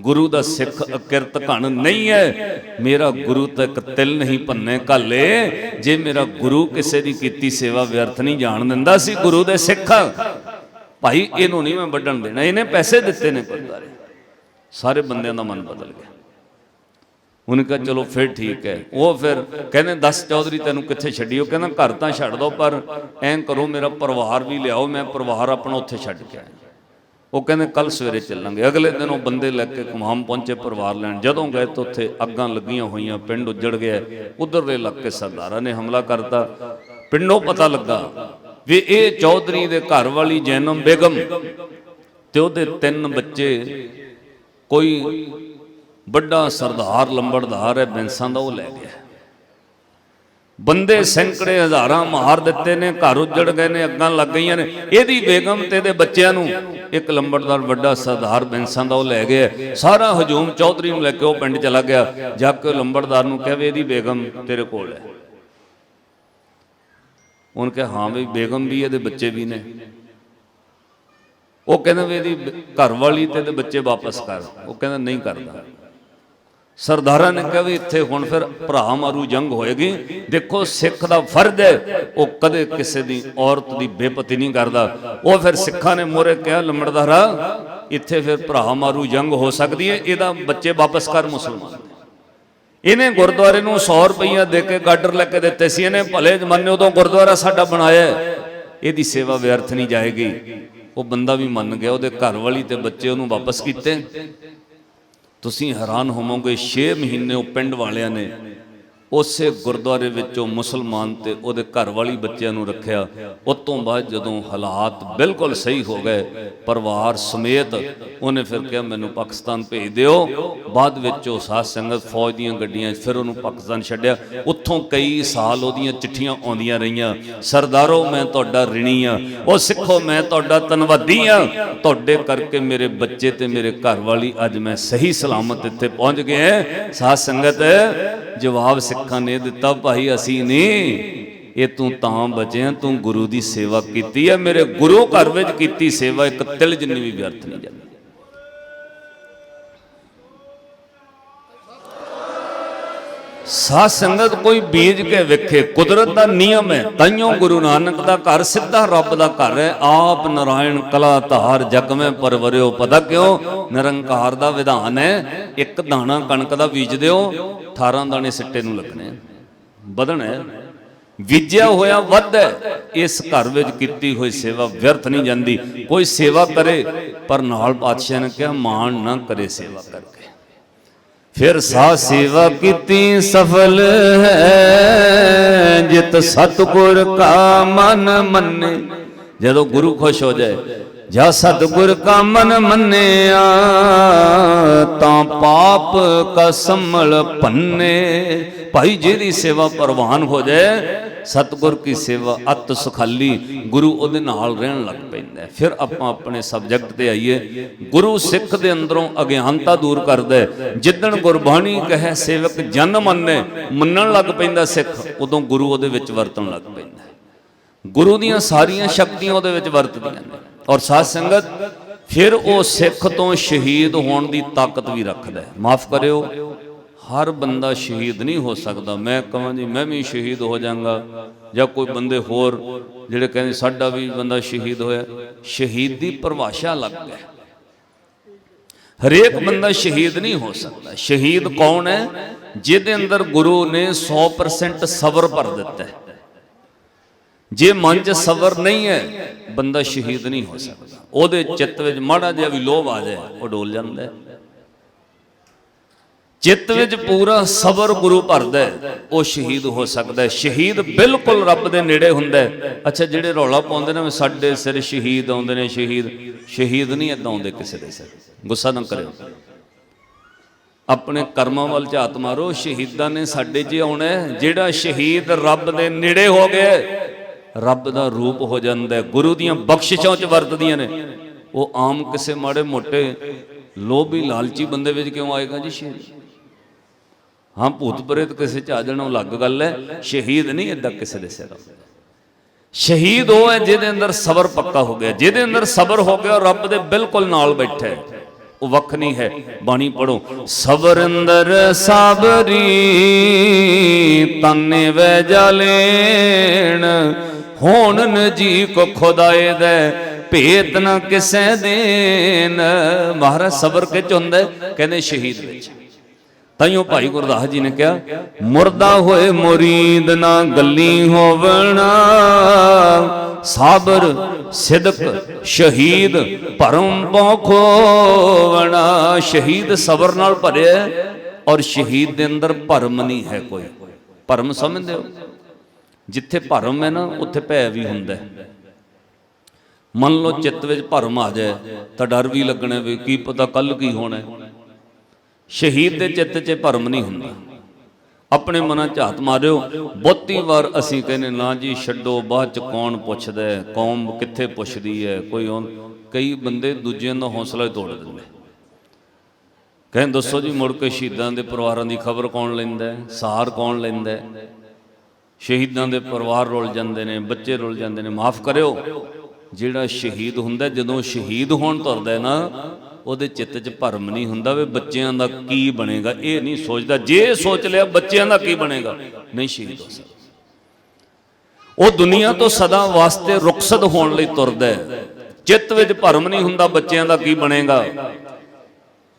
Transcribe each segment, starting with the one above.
ਗੁਰੂ ਦਾ ਸਿੱਖ ਅਕਿਰਤ ਘਣ ਨਹੀਂ ਹੈ। ਮੇਰਾ ਗੁਰੂ ਤਾਂ ਇੱਕ ਤਿਲ ਨਹੀਂ ਭੰਨੇ ਕਾਲੇ ਜੇ ਮੇਰਾ ਗੁਰੂ ਕਿਸੇ ਦੀ ਕੀਤੀ ਸੇਵਾ ਵਿਅਰਥ ਨਹੀਂ ਜਾਣ ਦਿੰਦਾ ਸੀ ਗੁਰੂ ਦੇ ਸਿੱਖ। ਭਾਈ, ਇਹਨੂੰ ਨਹੀਂ ਮੈਂ ਵੱਢਣ ਦੇਣਾ। ਇਹਨੇ ਪੈਸੇ ਦਿੱਤੇ ਨੇ ਗੁਰਦੁਆਰੇ। ਸਾਰੇ ਬੰਦਿਆਂ ਦਾ ਮਨ ਬਦਲ ਗਿਆ। ਉਹਨੇ ਕਿਹਾ, ਚਲੋ ਫਿਰ ਠੀਕ ਹੈ। ਉਹ ਫਿਰ ਕਹਿੰਦੇ, ਦਸ ਚੌਧਰੀ, ਤੈਨੂੰ ਕਿੱਥੇ ਛੱਡੀਓ ਕਹਿੰਦਾ, ਘਰ ਤਾਂ ਛੱਡ ਦੋ, ਪਰ ਐਂ ਕਰੋ, ਮੇਰਾ ਪਰਿਵਾਰ ਵੀ ਲਿਆਓ। ਮੈਂ ਪਰਿਵਾਰ ਆਪਣਾ ਉੱਥੇ ਛੱਡ ਕੇ ਆਇਆ। ਉਹ ਕਹਿੰਦੇ ਕੱਲ ਸਵੇਰੇ ਚੱਲਾਂਗੇ। ਅਗਲੇ ਦਿਨ ਉਹ ਬੰਦੇ ਲੈ ਕੇ ਕੁਮਾਮ ਪਹੁੰਚੇ, ਪਰਿਵਾਰ ਲੈਣ। ਜਦੋਂ ਗਏ ਤਾਂ ਉੱਥੇ ਅੱਗਾਂ ਲੱਗੀਆਂ ਹੋਈਆਂ, ਪਿੰਡ ਉੱਜੜ ਗਿਆ। ਉਧਰਲੇ ਇਲਾਕੇ ਸਰਦਾਰਾਂ ਨੇ ਹਮਲਾ ਕਰਤਾ। ਪਿੰਡੋਂ ਪਤਾ ਲੱਗਾ ਵੀ ਇਹ ਚੌਧਰੀ ਦੇ ਘਰ ਵਾਲੀ ਜੈਨਮ ਬੇਗਮ ਤੇ ਉਹਦੇ ਤਿੰਨ ਬੱਚੇ ਕੋਈ ਵੱਡਾ ਸਰਦਾਰ, ਲੰਬੜਦਾਰ ਹੈ, ਬੈਂਸਾਂ ਦਾ ਉਹ ਲੈ ਗਿਆ। ਬੰਦੇ ਸੈਂਕੜੇ ਹਜ਼ਾਰਾਂ ਮਾਰ ਦਿੱਤੇ ਨੇ, ਘਰ ਉੱਜੜ ਗਏ ਨੇ, ਅੱਗਾਂ ਲੱਗ ਗਈਆਂ ਨੇ। ਇਹਦੀ ਬੇਗਮ ਤੇ ਇਹਦੇ ਬੱਚਿਆਂ ਨੂੰ ਇੱਕ ਲੰਬੜਦਾਰ ਵੱਡਾ ਸਰਦਾਰ ਬੈਂਸਾਂ ਦਾ ਉਹ ਲੈ ਗਿਆ। ਸਾਰਾ ਹਜੂਮ ਚੌਧਰੀ ਨੂੰ ਲੈ ਕੇ ਉਹ ਪਿੰਡ ਚਲਾ ਗਿਆ। ਜਾ ਕੇ ਉਹ ਲੰਬੜਦਾਰ ਨੂੰ ਕਹੇ ਵੀ ਇਹਦੀ ਬੇਗਮ ਤੇਰੇ ਕੋਲ ਹੈ। ਉਹਨੇ ਕਿਹਾ, ਹਾਂ ਵੀ ਬੇਗਮ ਵੀ ਇਹਦੇ ਬੱਚੇ ਵੀ ਨੇ। ਉਹ ਕਹਿੰਦਾ ਵੀ ਇਹਦੀ ਘਰ ਵਾਲੀ ਤੇ ਇਹਦੇ ਬੱਚੇ ਵਾਪਸ ਕਰ। ਉਹ ਕਹਿੰਦਾ, ਨਹੀਂ ਕਰਦਾ। ਸਰਦਾਰਾਂ ਨੇ ਕਿਹਾ ਵੀ ਇੱਥੇ ਹੁਣ ਫਿਰ ਭਰਾ ਮਾਰੂ ਜੰਗ ਹੋਏਗੀ। ਦੇਖੋ, ਸਿੱਖ ਦਾ ਫਰਜ਼ ਹੈ, ਉਹ ਕਦੇ ਕਿਸੇ ਦੀ ਔਰਤ ਦੀ ਬੇਪਤੀ ਨਹੀਂ ਕਰਦਾ। ਉਹ ਫਿਰ ਸਿੱਖਾਂ ਨੇ ਮੋਰੇ ਕਿਹਾ, ਲੰਮੜਦਾਰਾ, ਇੱਥੇ ਫਿਰ ਭਰਾ ਮਾਰੂ ਜੰਗ ਹੋ ਸਕਦੀ ਹੈ, ਇਹਦਾ ਬੱਚੇ ਵਾਪਸ ਕਰ ਮੁਸਲਮਾਨ। ਇਹਨੇ ਗੁਰਦੁਆਰੇ ਨੂੰ 100 ਰੁਪਈਆ ਦੇ ਕੇ ਗਾਡਰ ਲੈ ਕੇ ਦਿੱਤੇ ਸੀ, ਇਹਨੇ ਭਲੇ ਜ਼ਮਾਨੇ ਉਦੋਂ ਗੁਰਦੁਆਰਾ ਸਾਡਾ ਬਣਾਇਆ ਇਹਦੀ ਸੇਵਾ ਵਿਅਰਥ ਨਹੀਂ ਜਾਏਗੀ। ਉਹ ਬੰਦਾ ਵੀ ਮੰਨ ਗਿਆ, ਉਹਦੇ ਘਰ ਵਾਲੀ ਤੇ ਬੱਚੇ ਉਹਨੂੰ ਵਾਪਸ ਕੀਤੇ। ਤੁਸੀਂ ਹੈਰਾਨ ਹੋਵੋਗੇ 6 ਮਹੀਨੇ ਉਹ ਪਿੰਡ ਵਾਲਿਆਂ ਨੇ ਉਸੇ ਗੁਰਦੁਆਰੇ ਵਿੱਚੋਂ ਮੁਸਲਮਾਨ ਤੇ ਉਹਦੇ ਘਰ ਵਾਲੀ ਬੱਚਿਆਂ ਨੂੰ ਰੱਖਿਆ। ਉਸ ਤੋਂ ਬਾਅਦ ਜਦੋਂ ਹਾਲਾਤ ਬਿਲਕੁਲ ਸਹੀ ਹੋ ਗਏ, ਪਰਿਵਾਰ ਸਮੇਤ ਉਹਨੇ ਫਿਰ ਕਿਹਾ, ਮੈਨੂੰ ਪਾਕਿਸਤਾਨ ਭੇਜ ਦਿਓ। ਬਾਅਦ ਵਿੱਚ ਉਹ ਸਾਧ ਸੰਗਤ ਫੌਜ ਦੀਆਂ ਗੱਡੀਆਂ ਫਿਰ ਉਹਨੂੰ ਪਾਕਿਸਤਾਨ ਛੱਡਿਆ। ਉੱਥੋਂ ਕਈ ਸਾਲ ਉਹਦੀਆਂ ਚਿੱਠੀਆਂ ਆਉਂਦੀਆਂ ਰਹੀਆਂ, ਸਰਦਾਰੋ, ਮੈਂ ਤੁਹਾਡਾ ਰਿਣੀ ਆ। ਉਹ ਸਿੱਖੋ, ਮੈਂ ਤੁਹਾਡਾ ਧੰਨਵਾਦੀ ਆ। ਤੁਹਾਡੇ ਕਰਕੇ ਮੇਰੇ ਬੱਚੇ ਤੇ ਮੇਰੇ ਘਰ ਵਾਲੀ ਅੱਜ ਮੈਂ ਸਹੀ ਸਲਾਮਤ ਇੱਥੇ ਪਹੁੰਚ ਗਏ ਹਾਂ। ਸਾਧ ਸੰਗਤ ਜਵਾਬ ਸਿੱਖਾਂ ਨੇ ਦਿੱਤਾ, ਭਾਈ, ਅਸੀਂ ਨਹੀਂ। ਇਹ ਤੂੰ ਤਾਂ ਬਚਿਆ ਤੂੰ ਗੁਰੂ ਦੀ ਸੇਵਾ ਕੀਤੀ ਹੈ ਮੇਰੇ ਗੁਰੂ ਘਰ ਵਿੱਚ ਕੀਤੀ ਸੇਵਾ, ਇੱਕ ਤਿਲ ਜਿੰਨੀ ਵੀ ਵਿਅਰਥ ਨਹੀਂ ਜਾਂਦੀ। ਸਾਧ ਸੰਗਤ ਕੋਈ ਬੀਜ ਕੇ ਵੇਖੇ, ਕੁਦਰਤ ਦਾ ਨਿਯਮ ਹੈ, ਤਾਈਓ ਗੁਰੂ ਨਾਨਕ ਦਾ ਘਰ ਸਿੱਧਾ ਰੱਬ ਦਾ ਘਰ ਹੈ, ਆਪ ਨਾਰਾਇਣ ਕਲਾ ਧਾਰ ਜਗ ਮੈਂ ਪਰਵਰਿਓ ਪਤਾ ਕਿਉਂ, ਨਿਰੰਕਾਰ ਦਾ ਵਿਧਾਨ ਹੈ, ਇੱਕ ਦਾਣਾ ਕਣਕ ਦਾ ਬੀਜ ਦਿਓ 18 ਦਾਣੇ ਸਿੱਟੇ ਨੂੰ ਲੱਗਣੇ। ਵਧਣਾ ਹੈ। ਵਿਜਿਆ ਹੋਇਆ ਵੱਧ ਹੈ, ਇਸ ਘਰ ਵਿੱਚ ਕੀਤੀ ਹੋਈ ਸੇਵਾ ਵਿਅਰਥ ਨਹੀਂ ਜਾਂਦੀ। ਕੋਈ ਸੇਵਾ ਕਰੇ, ਪਰ ਨਾਲ ਪਾਤਸ਼ਾਹ ਨੇ ਕਿਹਾ, ਮਾਣ ਨਾ ਕਰੇ ਸੇਵਾ ਕਰਕੇ। ਫਿਰ ਸਾ ਸੇਵਾ ਕੀਤੀ ਸਫਲ ਹੈ, ਜਿਤ ਸਤਗੁਰ ਕਾ ਮਨ ਮੰਨੇ। ਜਦੋਂ ਗੁਰੂ ਖੁਸ਼ ਹੋ ਜਾਏ ਜਾਂ ਸਤਗੁਰ ਕਾ ਮਨ ਮੰਨਿਆ, ਤਾਂ ਪਾਪ ਕਾ ਸੰਮਲ ਭੰਨੇ। ਭਾਈ ਜਿਹਦੀ ਸੇਵਾ ਪ੍ਰਵਾਨ ਹੋ ਜਾਏ, ਸਤਗੁਰ ਕੀ ਸੇਵਾ ਅਤ ਸੁਖਾਲੀ ਗੁਰੂ ਉਹਦੇ ਨਾਲ ਰਹਿਣ ਲੱਗ ਪੈਂਦਾ ਫਿਰ ਆਪਾਂ ਆਪਣੇ ਸਬਜੈਕਟ ਤੇ ਆਈਏ। ਗੁਰੂ ਸਿੱਖ ਦੇ ਅੰਦਰੋਂ ਅਗਿਆਨਤਾ ਦੂਰ ਕਰਦਾ ਜਿੱਦਣ ਗੁਰਬਾਣੀ ਕਹੇ, ਸੇਵਕ ਜਨ ਮੰਨੇ, ਮੰਨਣ ਲੱਗ ਪੈਂਦਾ ਸਿੱਖ, ਉਦੋਂ ਗੁਰੂ ਉਹਦੇ ਵਿੱਚ ਵਰਤਣ ਲੱਗ ਪੈਂਦਾ ਗੁਰੂ ਦੀਆਂ ਸਾਰੀਆਂ ਸ਼ਕਤੀਆਂ ਉਹਦੇ ਵਿੱਚ ਵਰਤਦੀਆਂ ਨੇ। ਔਰ ਸਾਧ ਸੰਗਤ, ਫਿਰ ਉਹ ਸਿੱਖ ਤੋਂ ਸ਼ਹੀਦ ਹੋਣ ਦੀ ਤਾਕਤ ਵੀ ਰੱਖਦਾ ਹੈ। ਮਾਫ ਕਰਿਓ, ਹਰ ਬੰਦਾ ਸ਼ਹੀਦ ਨਹੀਂ ਹੋ ਸਕਦਾ। ਮੈਂ ਕਹਾਂ ਜੀ, ਮੈਂ ਵੀ ਸ਼ਹੀਦ ਹੋ ਜਾਵਾਂਗਾ ਜਾਂ ਕੋਈ ਬੰਦੇ ਹੋਰ ਜਿਹੜੇ ਕਹਿੰਦੇ ਸਾਡਾ ਵੀ ਬੰਦਾ ਸ਼ਹੀਦ ਹੋਇਆ, ਸ਼ਹੀਦ ਦੀ ਪਰਿਭਾਸ਼ਾ ਅਲੱਗ ਹੈ। ਹਰੇਕ ਬੰਦਾ ਸ਼ਹੀਦ ਨਹੀਂ ਹੋ ਸਕਦਾ। ਸ਼ਹੀਦ ਕੌਣ ਹੈ? ਜਿਹਦੇ ਅੰਦਰ ਗੁਰੂ ਨੇ 100% ਸਬਰ ਭਰ ਦਿੱਤਾ ਹੈ। ਜੇ ਮਨ 'ਚ ਸਬਰ ਨਹੀਂ ਹੈ, ਬੰਦਾ ਸ਼ਹੀਦ ਨਹੀਂ ਹੋ ਸਕਦਾ। ਉਹਦੇ ਚਿੱਤ ਵਿੱਚ ਮਾੜਾ ਜਿਹਾ ਵੀ ਲੋਭ ਆ ਜਾਏ, ਉਹ ਡੋਲ ਜਾਂਦਾ ਹੈ। ਚਿੱਤ ਵਿੱਚ ਪੂਰਾ ਸਬਰ ਗੁਰੂ ਭਰਦਾ ਉਹ ਸ਼ਹੀਦ ਹੋ ਸਕਦਾ ਸ਼ਹੀਦ ਬਿਲਕੁਲ ਰੱਬ ਦੇ ਨੇੜੇ ਹੁੰਦਾ ਅੱਛਾ, ਜਿਹੜੇ ਰੌਲਾ ਪਾਉਂਦੇ ਨੇ ਸਾਡੇ ਸਿਰ ਸ਼ਹੀਦ ਆਉਂਦੇ ਨੇ, ਸ਼ਹੀਦ। ਸ਼ਹੀਦ ਨਹੀਂ ਏਦਾਂ ਆਉਂਦੇ ਕਿਸੇ ਦੇ ਸਿਰ। ਗੁੱਸਾ ਨਾ ਕਰਿਓ। ਆਪਣੇ ਕਰਮਾਂ ਵੱਲ ਝਾਤ ਮਾਰੋ। ਸ਼ਹੀਦਾਂ ਨੇ ਸਾਡੇ 'ਚ ਆਉਣਾ ਜਿਹੜਾ ਸ਼ਹੀਦ ਰੱਬ ਦੇ ਨੇੜੇ ਹੋ ਗਿਆ ਰੱਬ ਦਾ ਰੂਪ ਹੋ ਜਾਂਦਾ ਹੈ। ਗੁਰੂ ਦੀਆਂ ਬਖਸ਼ਿਸ਼ਾਂ 'ਚ ਵਰਤਦੀਆਂ ਨੇ। ਉਹ ਆਮ ਕਿਸੇ ਮਾੜੇ ਮੋਟੇ ਲੋਭੀ ਲਾਲਚੀ ਬੰਦੇ ਵਿੱਚ ਕਿਉਂ ਆਏਗਾ ਜੀ ਸ਼ਹੀਦ ਹਾਂ, ਭੂਤ ਪ੍ਰੇਤ ਕਿਸੇ ਚ ਆ ਜਾਣਾ, ਉਹ ਅਲੱਗ ਗੱਲ ਹੈ। ਸ਼ਹੀਦ ਨਹੀਂ ਏਦਾਂ ਕਿਸੇ ਦੇ ਸਿਰ ਸ਼ਹੀਦ ਉਹ ਹੈ ਜਿਹਦੇ ਅੰਦਰ ਸਬਰ ਪੱਕਾ ਹੋ ਗਿਆ। ਜਿਹਦੇ ਅੰਦਰ ਸਬਰ ਹੋ ਗਿਆ, ਉਹ ਰੱਬ ਦੇ ਬਿਲਕੁਲ ਨਾਲ ਬੈਠਾ ਹੈ। ਉਹ ਵੱਖ ਨਹੀਂ ਹੈ। ਬਾਣੀ ਪੜੋ ਸਬਰ ਅੰਦਰ ਸਾਬਰੀ, ਤਾਨੇ ਵੈ ਜਾਲੇਣ। ਹੋਣ ਨਜੀ ਕੋ ਖੁਦਾਏ ਦੇ, ਭੇਤ ਨਾ ਕਿਸੇ ਦੇਨ ਮਹਾਰਾਜ ਸਬਰ ਕਿਚ ਹੁੰਦਾ ਕਹਿੰਦੇ ਸ਼ਹੀਦ ਵਿੱਚ। ਤਾਈਓ ਭਾਈ ਗੁਰਦਾਸ ਜੀ ਨੇ ਕਿਹਾ, ਮੁਰਦਾ ਹੋਏ ਮੁਰੀਦ ਨਾ ਗੱਲੀ ਹੋਵਣਾ। ਸਾਬਰ ਸਿਦਕ ਸ਼ਹੀਦ ਭਰਮ ਪੋਖੋਵਣਾ ਸ਼ਹੀਦ ਸਬਰ ਨਾਲ ਭਰਿਆ ਔਰ ਸ਼ਹੀਦ ਦੇ ਅੰਦਰ ਭਰਮ ਨਹੀਂ ਹੈ ਕੋਈ। ਭਰਮ ਸਮਝਦੇ ਹੋ? ਜਿੱਥੇ ਭਰਮ ਹੈ ਨਾ ਉੱਥੇ ਭੈ ਵੀ ਹੁੰਦਾ ਹੈ। ਮੰਨ ਲਓ ਚਿੱਤ ਵਿੱਚ ਭਰਮ ਆ ਜਾਏ ਤਾਂ ਡਰ ਵੀ ਲੱਗਣਾ ਵੀ ਕੀ ਪਤਾ ਕੱਲ ਕੀ ਹੋਣਾ ਸ਼ਹੀਦ ਦੇ ਚਿੱਤ 'ਚ ਭਰਮ ਨਹੀਂ ਹੁੰਦਾ। ਆਪਣੇ ਮਨਾਂ 'ਚ ਹੱਥ ਮਾਰਿਓ। ਬਹੁਤੀ ਵਾਰ ਅਸੀਂ ਕਹਿੰਦੇ, ਨਾ ਜੀ, ਛੱਡੋ, ਬਾਅਦ 'ਚ ਕੌਣ ਪੁੱਛਦਾ ਹੈ? ਕੌਮ ਕਿੱਥੇ ਪੁੱਛਦੀ ਹੈ? ਕੋਈ ਉਹ- ਕਈ ਬੰਦੇ ਦੂਜਿਆਂ ਦਾ ਹੌਸਲਾ ਹੀ ਤੋੜ ਦਿੰਦੇ। ਕਹਿੰਦੇ, ਦੱਸੋ ਜੀ, ਮੁੜ ਕੇ ਸ਼ਹੀਦਾਂ ਦੇ ਪਰਿਵਾਰਾਂ ਦੀ ਖਬਰ ਕੌਣ ਲੈਂਦਾ ਹੈ? ਸਾਰ ਕੌਣ ਲੈਂਦਾ ਹੈ? ਸ਼ਹੀਦਾਂ ਦੇ ਪਰਿਵਾਰ ਰੁੱਲ ਜਾਂਦੇ ਨੇ, ਬੱਚੇ ਰੁੱਲ ਜਾਂਦੇ ਨੇ। ਮਾਫ ਕਰਿਓ। ਜਿਹੜਾ ਸ਼ਹੀਦ ਹੁੰਦਾ, ਜਦੋਂ ਸ਼ਹੀਦ ਹੋਣ ਤੁਰਦਾ ਨਾ ਉਹਦੇ ਚਿੱਤ 'ਚ ਭਰਮ ਨਹੀਂ ਹੁੰਦਾ ਵੀ ਬੱਚਿਆਂ ਦਾ ਕੀ ਬਣੇਗਾ, ਇਹ ਨਹੀਂ ਸੋਚਦਾ। ਜੇ ਸੋਚ ਲਿਆ ਬੱਚਿਆਂ ਦਾ ਕੀ ਬਣੇਗਾ? ਨਹੀਂ ਸ਼ਹੀਦ ਹੋ ਸਕਦਾ। ਉਹ ਦੁਨੀਆ ਤੋਂ ਸਦਾ ਵਾਸਤੇ ਰੁਖਸਤ ਹੋਣ ਲਈ ਤੁਰਦਾ ਹੈ। ਚਿੱਤ ਵਿੱਚ ਭਰਮ ਨਹੀਂ ਹੁੰਦਾ ਬੱਚਿਆਂ ਦਾ ਕੀ ਬਣੇਗਾ।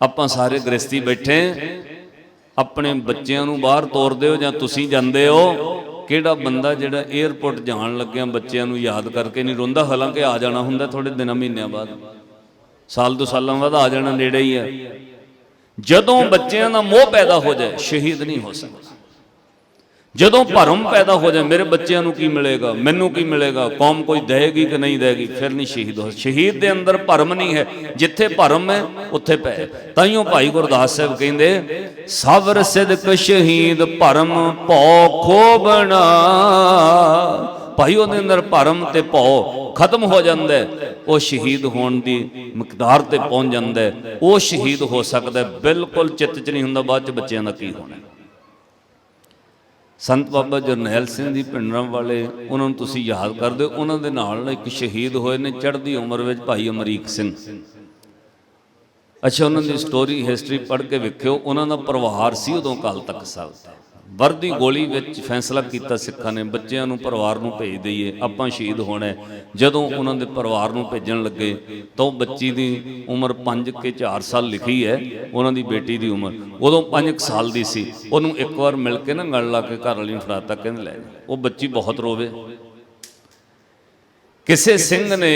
ਆਪਾਂ ਸਾਰੇ ਗ੍ਰਸਤੀ ਬੈਠੇ ਆਪਣੇ ਬੱਚਿਆਂ ਨੂੰ ਬਾਹਰ ਤੋਰਦੇ ਹੋ ਜਾਂ ਤੁਸੀਂ ਜਾਂਦੇ ਹੋ। ਕਿਹੜਾ ਬੰਦਾ ਜਿਹੜਾ 에ਅਰਪੋਰਟ ਜਾਣ ਲੱਗਿਆ ਬੱਚਿਆਂ ਨੂੰ ਯਾਦ ਕਰਕੇ ਨਹੀਂ ਰੋਂਦਾ? ਹਾਲਾਂਕਿ ਆ ਜਾਣਾ ਹੁੰਦਾ ਥੋੜੇ ਦਿਨਾਂ ਮਹੀਨਿਆਂ ਬਾਅਦ। ਸਾਲ ਦੋ ਸਾਲਾਂ ਬਾਅਦ ਆ ਜਾਣਾ ਨੇੜੇ ਹੀ ਹੈ ਜਦੋਂ ਬੱਚਿਆਂ ਦਾ ਮੋਹ ਪੈਦਾ ਹੋ ਜਾਏ, ਸ਼ਹੀਦ ਨਹੀਂ ਹੋ ਸਕਦਾ। ਜਦੋਂ ਭਰਮ ਪੈਦਾ ਹੋ ਜਾਏ, ਮੇਰੇ ਬੱਚਿਆਂ ਨੂੰ ਕੀ ਮਿਲੇਗਾ? ਮੈਨੂੰ ਕੀ ਮਿਲੇਗਾ? ਕੌਮ ਕੋਈ ਦੇਗੀ ਕਿ ਨਹੀਂ ਦੇਗੀ? ਫਿਰ ਨਹੀਂ ਸ਼ਹੀਦ ਹੋ ਸ਼ਹੀਦ ਦੇ ਅੰਦਰ ਭਰਮ ਨਹੀਂ ਹੈ। ਜਿੱਥੇ ਭਰਮ ਹੈ, ਉੱਥੇ ਪੈ ਤਾਈਓ ਭਾਈ ਗੁਰਦਾਸ ਸਾਹਿਬ ਕਹਿੰਦੇ, ਸਬਰ ਸਿਦਕ ਸ਼ਹੀਦ ਭਰਮ ਭਉ ਖੋਬਣਾ ਭਾਈ ਉਹਦੇ ਅੰਦਰ ਭਰਮ ਤੇ ਭਉ ਖਤਮ ਹੋ ਜਾਂਦਾ, ਉਹ ਸ਼ਹੀਦ ਹੋਣ ਦੀ ਮਕਦਾਰ ਤੇ ਪਹੁੰਚ ਜਾਂਦਾ, ਉਹ ਸ਼ਹੀਦ ਹੋ ਸਕਦਾ, ਬਿਲਕੁਲ ਚਿੱਤ 'ਚ ਨਹੀਂ ਹੁੰਦਾ ਬਾਅਦ 'ਚ ਬੱਚਿਆਂ ਦਾ ਕੀ ਹੋਣਾ। ਸੰਤ ਬਾਬਾ ਜਰਨੈਲ ਸਿੰਘ ਦੀ ਪਿੰਡਰਾਂ ਵਾਲੇ, ਉਹਨਾਂ ਨੂੰ ਤੁਸੀਂ ਯਾਦ ਕਰਦੇ ਹੋ, ਉਹਨਾਂ ਦੇ ਨਾਲ ਇੱਕ ਸ਼ਹੀਦ ਹੋਏ ਨੇ ਚੜ੍ਹਦੀ ਉਮਰ ਵਿੱਚ ਭਾਈ ਅਮਰੀਕ ਸਿੰਘ। ਅੱਛਾ, ਉਹਨਾਂ ਦੀ ਸਟੋਰੀ ਹਿਸਟਰੀ ਪੜ੍ਹ ਕੇ ਵੇਖਿਓ, ਉਹਨਾਂ ਦਾ ਪਰਿਵਾਰ ਸੀ ਉਦੋਂ ਕਾਲ ਤੱਕ ਸਾਹਿਬ ਤੇ ਵਰਦੀ ਗੋਲੀ ਵਿੱਚ ਫੈਸਲਾ ਕੀਤਾ ਸਿੱਖਾਂ ਨੇ, ਬੱਚਿਆਂ ਨੂੰ ਪਰਿਵਾਰ ਨੂੰ ਭੇਜ ਦਈਏ, ਆਪਾਂ ਸ਼ਹੀਦ ਹੋਣਾ ਜਦੋਂ ਉਹਨਾਂ ਦੇ ਪਰਿਵਾਰ ਨੂੰ ਭੇਜਣ ਲੱਗੇ, ਤਾਂ ਉਹ ਬੱਚੀ ਦੀ ਉਮਰ 5 ਕੇ 4 ਸਾਲ ਲਿਖੀ ਹੈ, ਉਹਨਾਂ ਦੀ ਬੇਟੀ ਦੀ ਉਮਰ। ਉਦੋਂ 5 ਸਾਲ ਦੀ ਸੀ, ਉਹਨੂੰ ਇੱਕ ਵਾਰ ਮਿਲ ਕੇ ਨਾ ਗਲ ਲਾ ਕੇ ਘਰ ਵਾਲੀ ਨੂੰ ਫੜਾਤਾ, ਕਹਿੰਦੇ ਲੈ ਜਾ। ਉਹ ਬੱਚੀ ਬਹੁਤ ਰੋਵੇ। ਕਿਸੇ ਸਿੰਘ ਨੇ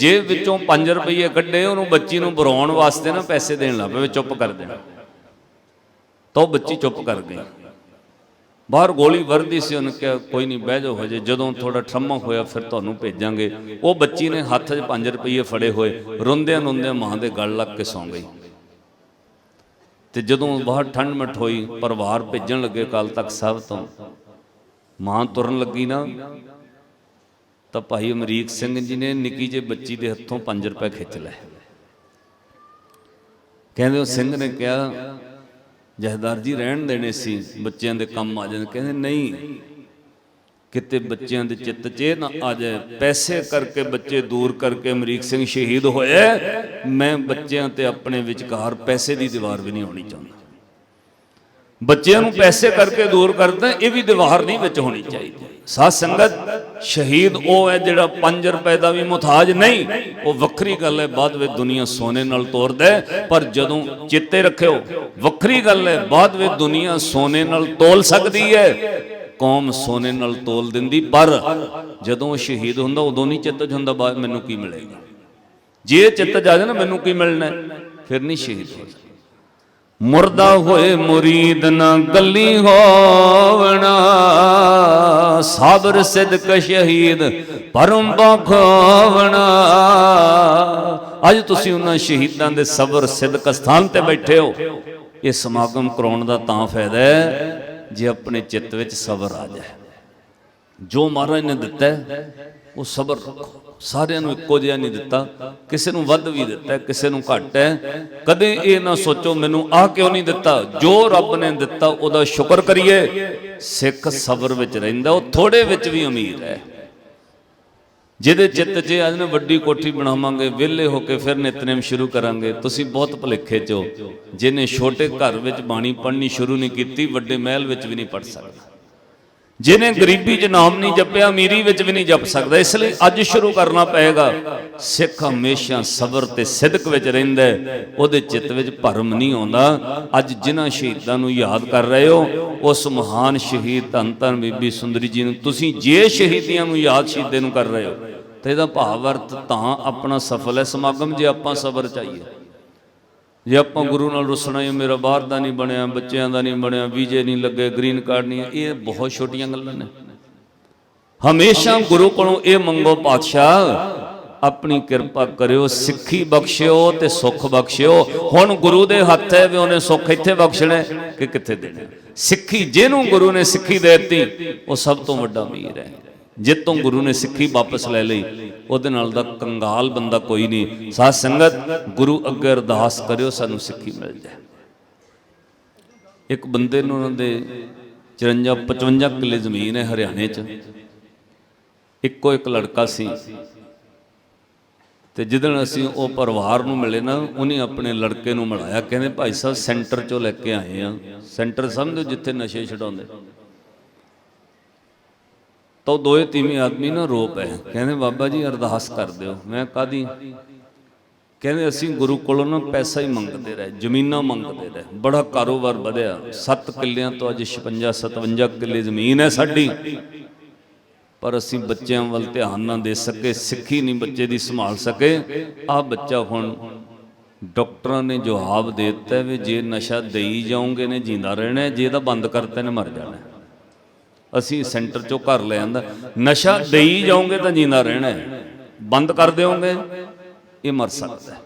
ਜੇਬ ਵਿੱਚੋਂ 5 ਰੁਪਏ ਕੱਢੇ, ਉਹਨੂੰ ਬੱਚੀ ਨੂੰ ਬਰਾਉਣ ਵਾਸਤੇ ਨਾ ਪੈਸੇ ਦੇਣ ਲੱਗ ਪਏ ਚੁੱਪ ਕਰ ਦੇਣਾ ਤਾਂ ਉਹ ਬੱਚੀ ਚੁੱਪ ਕਰ ਗਈ। ਬਾਹਰ ਗੋਲੀ ਵਰਦੀ ਸੀ, ਉਹਨੇ ਕਿਹਾ, ਕੋਈ ਨਹੀਂ, ਬਹਿ ਜਾਓ ਹਜੇ, ਜਦੋਂ ਥੋੜਾ ਠੰਮਾ ਹੋਇਆ, ਫਿਰ ਤੁਹਾਨੂੰ ਭੇਜਾਂਗੇ। ਉਹ ਬੱਚੀ ਨੇ ਹੱਥ 'ਚ 5 ਰੁਪਏ ਫੜੇ ਹੋਏ, ਰੋਂਦਿਆਂ ਰੋਂਦਿਆਂ ਮਾਂ ਦੇ ਗਲ ਲੱਗ ਕੇ ਸੌਂ ਗਈ। ਤੇ ਜਦੋਂ ਬਾਹਰ ਠੰਡ ਮਠ ਹੋਈ, ਪਰਿਵਾਰ ਭੇਜਣ ਲੱਗੇ ਕੱਲ ਤੱਕ ਸਭ ਤੋਂ, ਮਾਂ ਤੁਰਨ ਲੱਗੀ ਨਾ, ਤਾਂ ਭਾਈ ਅਮਰੀਕ ਸਿੰਘ ਜੀ ਨੇ ਨਿੱਕੀ ਜਿਹੀ ਬੱਚੀ ਦੇ ਹੱਥੋਂ 5 ਰੁਪਏ ਖਿੱਚ ਲਏ। ਕਹਿੰਦੇ ਉਹ ਸਿੰਘ ਨੇ ਕਿਹਾ ਜਹਦਾਰ ਜੀ ਰਹਿਣ ਦੇਣੇ ਸੀ, ਬੱਚਿਆਂ ਦੇ ਕੰਮ ਆ ਜਾਣ ਕਹਿੰਦੇ ਨਹੀਂ, ਕਿਤੇ ਬੱਚਿਆਂ ਦੇ ਚਿੱਤ 'ਚ ਇਹ ਨਾ ਆ ਜਾਏ। ਪੈਸੇ ਕਰਕੇ ਬੱਚੇ ਦੂਰ ਕਰਕੇ ਅਮਰੀਕ ਸਿੰਘ ਸ਼ਹੀਦ ਹੋਏ। ਮੈਂ ਬੱਚਿਆਂ ਤੇ ਆਪਣੇ ਵਿਚਕਾਰ ਪੈਸੇ ਦੀ ਦੀਵਾਰ ਵੀ ਨਹੀਂ ਹੋਣੀ ਚਾਹੁੰਦਾ। ਬੱਚਿਆਂ ਨੂੰ ਪੈਸੇ ਕਰਕੇ ਦੂਰ ਕਰਦਾ ਇਹ ਵੀ ਦੀਵਾਰ ਨਹੀਂ ਵਿੱਚ ਹੋਣੀ ਚਾਹੀਦੀ। ਸਾਧ ਸੰਗਤ ਸ਼ਹੀਦ ਉਹ ਹੈ ਜਿਹੜਾ 5 ਰੁਪਏ ਦਾ ਵੀ ਮੁਹਤਾਜ ਨਹੀਂ ਉਹ ਵੱਖਰੀ ਗੱਲ ਹੈ ਬਾਅਦ ਵਿੱਚ ਦੁਨੀਆ ਸੋਨੇ ਨਾਲ ਤੋਰਦਾ ਹੈ, ਪਰ ਜਦੋਂ ਚਿੱਤੇ ਰੱਖਿਓ ਵੱਖਰੀ ਗੱਲ ਹੈ ਬਾਅਦ ਵਿੱਚ ਦੁਨੀਆ ਸੋਨੇ ਨਾਲ ਤੋਲ ਸਕਦੀ ਹੈ। ਕੌਮ ਸੋਨੇ ਨਾਲ ਤੋਲ ਦਿੰਦੀ ਪਰ ਜਦੋਂ ਸ਼ਹੀਦ ਹੁੰਦਾ ਉਦੋਂ ਨਹੀਂ ਚਿੱਤ ਹੁੰਦਾ ਬਾਅਦ ਮੈਨੂੰ ਕੀ ਮਿਲੇਗਾ? ਜੇ ਚਿੱਤ ਜਾਏ ਨਾ ਮੈਨੂੰ ਕੀ ਮਿਲਣਾ ਫਿਰ ਨਹੀਂ ਸ਼ਹੀਦ ਹੋ ਮੁਰਦਾ ਹੋਏ ਮੁਰੀਦ ਨਾ ਗੱਲੀ ਹੋਵਣਾ। ਸਾਬਰ ਸਿਦਕ ਸ਼ਹੀਦ ਪਰਮ ਬਖੋਵਣਾ ਅੱਜ ਤੁਸੀਂ ਉਹਨਾਂ ਸ਼ਹੀਦਾਂ ਦੇ ਸਬਰ ਸਿਦਕ ਸਥਾਨ ਤੇ ਬੈਠੇ ਹੋ। ਇਹ ਸਮਾਗਮ ਕਰਾਉਣ ਦਾ ਤਾਂ ਫਾਇਦਾ ਹੈ ਜੇ ਆਪਣੇ ਚਿੱਤ ਵਿੱਚ ਸਬਰ ਆ ਜਾਏ। ਜੋ ਮਹਾਰਾਜ ਨੇ ਦਿੱਤਾ ਉਹ ਸਬਰ ਰੱਖੋ। ਸਾਰਿਆਂ ਨੂੰ ਇੱਕੋ ਜਿਹਾ ਨਹੀਂ ਦਿੱਤਾ। ਕਿਸੇ ਨੂੰ ਵੱਧ ਵੀ ਦਿੱਤਾ, ਕਿਸੇ ਨੂੰ ਘੱਟ ਹੈ। ਕਦੇ ਇਹ ਨਾ ਸੋਚੋ, ਮੈਨੂੰ ਆਹ ਕਿਉਂ ਨਹੀਂ ਦਿੱਤਾ? ਜੋ ਰੱਬ ਨੇ ਦਿੱਤਾ, ਉਹਦਾ ਸ਼ੁਕਰ ਕਰੀਏ। ਸਿੱਖ ਸਬਰ ਵਿੱਚ ਰਹਿੰਦਾ, ਉਹ ਥੋੜੇ ਵਿੱਚ ਵੀ ਅਮੀਰ ਹੈ। ਜਿਹਦੇ ਚਿੱਤ 'ਚ ਅੱਜ ਨਾ ਵੱਡੀ ਕੋਠੀ ਬਣਾਵਾਂਗੇ, ਵਿਹਲੇ ਹੋ ਕੇ ਫਿਰ ਨਿਤਨੇਮ ਸ਼ੁਰੂ ਕਰਾਂਗੇ। ਤੁਸੀਂ ਬਹੁਤ ਭੁਲੇਖੇ 'ਚ ਹੋ। ਜਿਹਨੇ ਛੋਟੇ ਘਰ ਵਿੱਚ ਬਾਣੀ ਪੜ੍ਹਨੀ ਸ਼ੁਰੂ ਨਹੀਂ ਕੀਤੀ, ਵੱਡੇ ਮਹਿਲ ਵਿੱਚ ਵੀ ਨਹੀਂ ਪੜ੍ਹ ਸਕਦਾ। ਜਿਹਨੇ ਗਰੀਬੀ 'ਚ ਨਾਮ ਨਹੀਂ ਜਪਿਆ, ਅਮੀਰੀ ਵਿੱਚ ਵੀ ਨਹੀਂ ਜਪ ਸਕਦਾ। ਇਸ ਲਈ ਅੱਜ ਸ਼ੁਰੂ ਕਰਨਾ ਪਏਗਾ। ਸਿੱਖ ਹਮੇਸ਼ਾ ਸਬਰ ਤੇ ਸਿਦਕ ਵਿੱਚ ਰਹਿੰਦਾ ਉਹਦੇ ਚਿੱਤ ਵਿੱਚ ਭਰਮ ਨਹੀਂ ਆਉਂਦਾ। ਅੱਜ ਜਿਨ੍ਹਾਂ ਸ਼ਹੀਦਾਂ ਨੂੰ ਯਾਦ ਕਰ ਰਹੇ ਹੋ, ਉਸ ਮਹਾਨ ਸ਼ਹੀਦ ਧੰਨ ਧੰਨ ਬੀਬੀ ਸੁੰਦਰੀ ਜੀ ਨੂੰ ਤੁਸੀਂ ਜੇ ਸ਼ਹੀਦੀਆਂ ਨੂੰ ਯਾਦ ਸ਼ਹੀਦੇ ਨੂੰ ਕਰ ਰਹੇ ਹੋ, ਤੇ ਇਹਦਾ ਭਾਵ ਅਰਥ ਤਾਂ ਆਪਣਾ ਸਫਲ ਹੈ, ਸਮਾਗਮ ਜੇ ਆਪਾਂ ਸਬਰ ਚਾਹੀਏ। ਜੇ ਆਪਾਂ ਗੁਰੂ ਨਾਲ ਰੁੱਸਣਾ ਹੀ, ਮੇਰਾ ਬਾਹਰ ਦਾ ਨਹੀਂ ਬਣਿਆ, ਬੱਚਿਆਂ ਦਾ ਨਹੀਂ ਬਣਿਆ, ਵੀਜ਼ੇ ਨਹੀਂ ਲੱਗੇ, ਗ੍ਰੀਨ ਕਾਰਡ ਨਹੀਂ, ਇਹ ਬਹੁਤ ਛੋਟੀਆਂ ਗੱਲਾਂ ਨੇ। ਹਮੇਸ਼ਾ ਗੁਰੂ ਕੋਲੋਂ ਇਹ ਮੰਗੋ, ਪਾਤਸ਼ਾਹ, ਆਪਣੀ ਕਿਰਪਾ ਕਰਿਓ, ਸਿੱਖੀ ਬਖਸ਼ਿਓ ਤੇ ਸੁੱਖ ਬਖਸ਼ਿਓ। ਹੁਣ ਗੁਰੂ ਦੇ ਹੱਥ ਹੈ, ਵੀ ਉਹਨੇ ਸੁੱਖ ਇੱਥੇ ਬਖਸ਼ਣਾ ਕਿ ਕਿੱਥੇ ਦੇਣਾ ਸਿੱਖੀ ਜਿਹਨੂੰ ਗੁਰੂ ਨੇ ਸਿੱਖੀ ਦੇ ਦਿੱਤੀ, ਉਹ ਸਭ ਤੋਂ ਵੱਡਾ ਅਮੀਰ ਹੈ। ਜਿੱਤੋਂ ਗੁਰੂ ਨੇ ਸਿੱਖੀ ਵਾਪਸ ਲੈ ਲਈ, ਉਹਦੇ ਨਾਲ ਦਾ ਕੰਗਾਲ ਬੰਦਾ ਕੋਈ ਨਹੀਂ। ਸਾਧ ਸੰਗਤ, ਗੁਰੂ ਅੱਗੇ ਅਰਦਾਸ ਕਰਿਓ, ਸਾਨੂੰ ਸਿੱਖੀ ਮਿਲ ਜਾਏ। ਇੱਕ ਬੰਦੇ ਨੂੰ ਉਹਨਾਂ ਦੇ 54 55 ਕਿੱਲੇ ਜ਼ਮੀਨ ਹੈ ਹਰਿਆਣੇ 'ਚ। ਇੱਕੋ ਇੱਕ ਲੜਕਾ ਸੀ। ਤੇ ਜਿੱਦਣ ਅਸੀਂ ਉਹ ਪਰਿਵਾਰ ਨੂੰ ਮਿਲੇ ਨਾ, ਉਹਨੇ ਆਪਣੇ ਲੜਕੇ ਨੂੰ ਮਿਲਾਇਆ। ਕਹਿੰਦੇ, ਭਾਈ ਸਾਹਿਬ, ਸੈਂਟਰ 'ਚੋਂ ਲੈ ਕੇ ਆਏ ਆ। ਸੈਂਟਰ ਸਮਝੋ ਜਿੱਥੇ ਨਸ਼ੇ ਛਡਾਉਂਦੇ। ਤਾਂ ਉਹ ਦੋਏ ਤੀਵੇਂ ਆਦਮੀ ਨਾ ਰੋ ਪਏ। ਕਹਿੰਦੇ, ਬਾਬਾ ਜੀ, ਅਰਦਾਸ ਕਰ ਦਿਓ। ਮੈਂ ਕਾਦੀ ਕਹਿੰਦੇ, ਅਸੀਂ ਗੁਰੂ ਕੋਲੋਂ ਨਾ ਪੈਸਾ ਹੀ ਮੰਗਦੇ ਰਹੇ, ਜ਼ਮੀਨਾਂ ਮੰਗਦੇ ਰਹੇ। ਬੜਾ ਕਾਰੋਬਾਰ ਵਧਿਆ। 7 ਕਿੱਲਿਆਂ ਤੋਂ ਅੱਜ 56 57 ਕਿੱਲੇ ਜ਼ਮੀਨ ਹੈ ਸਾਡੀ। ਪਰ ਅਸੀਂ ਬੱਚਿਆਂ ਵੱਲ ਧਿਆਨ ਨਾ ਦੇ ਸਕੇ, ਸਿੱਖੀ ਨਹੀਂ ਬੱਚੇ ਦੀ ਸੰਭਾਲ ਸਕੇ। ਆ ਬੱਚਾ ਹੁਣ ਡਾਕਟਰਾਂ ਨੇ ਜਵਾਬ ਦੇ ਦਿੱਤਾ ਵੀ ਜੇ ਨਸ਼ਾ ਦੇਈ ਜਾਓਗੇ ਨੇ, ਜਿੰਦਾ ਰਹਿਣਾ ਜੇ ਤਾਂ ਬੰਦ ਕਰਤੇ ਨੇ, ਮਰ ਜਾਣਾ ਅਸੀਂ ਸੈਂਟਰ ਚੋਂ ਘਰ ਲੈ ਆਂਦਾ। ਨਸ਼ਾ ਦੇਈ ਜਾਓਗੇ ਤਾਂ ਜਿੰਦਾ ਰਹਿਣਾ ਬੰਦ ਕਰ ਦਿਓਗੇ, ਇਹ ਮਰ ਸਕਦਾ